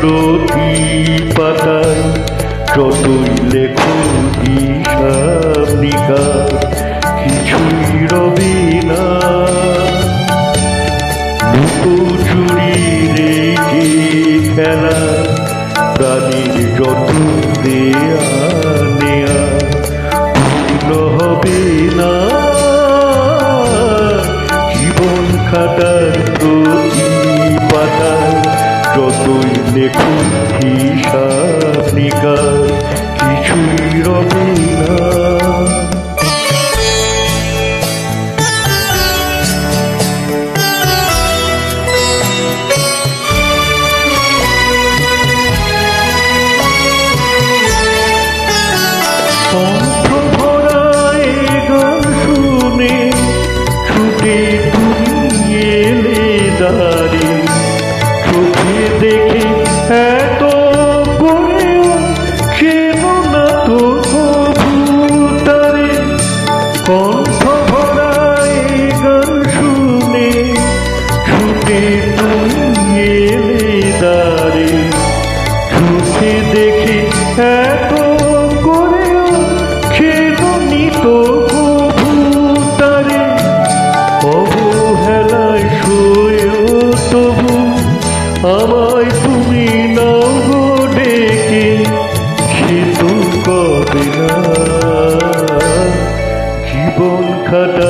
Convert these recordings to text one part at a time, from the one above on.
প্রতি পাতায়, যতই লেখো হিসাব নিকাশ কিছুই রবে না। লুকোচুরি রেখে খেলা, প্রাণীর যত দেয়া নেয়া, পূর্ণ হবে না। জীবন খাটার প্রতি পাতায় যতই লেখুন হিসাব নিকার কিছুই রবে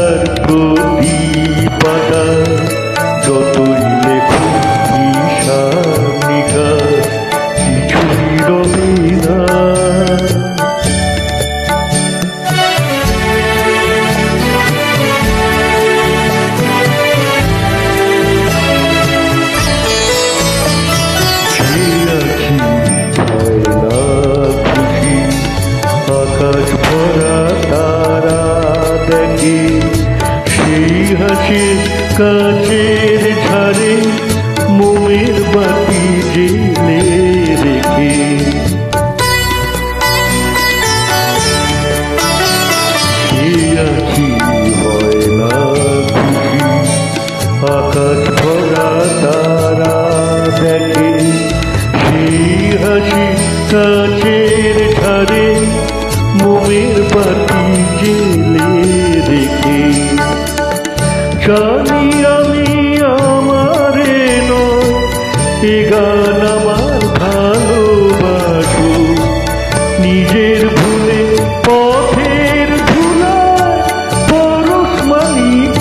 খাটার প্রতি পাতায় যতই কাচের ধারে মোমের বাতি এ গান আমার ভালোবাসো। নিজের ভুলে, পথের ধুলায়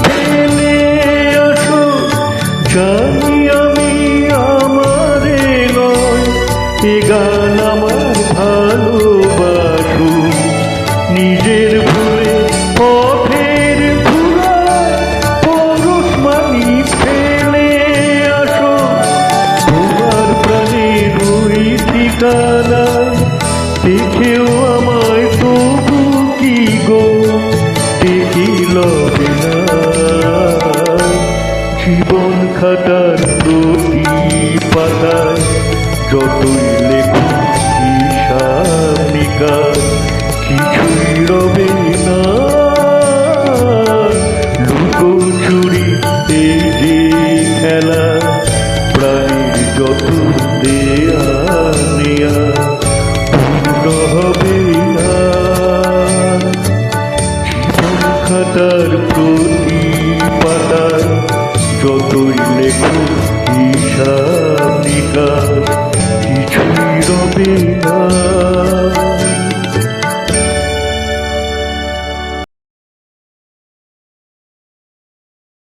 ফেলে আসো। জানি আমি আমারে নয়, এ গান ঠিকানায় দেখেও আমায় তবু কি গো? দেখিল জীবন খাটার প্রতি পাতায় যতই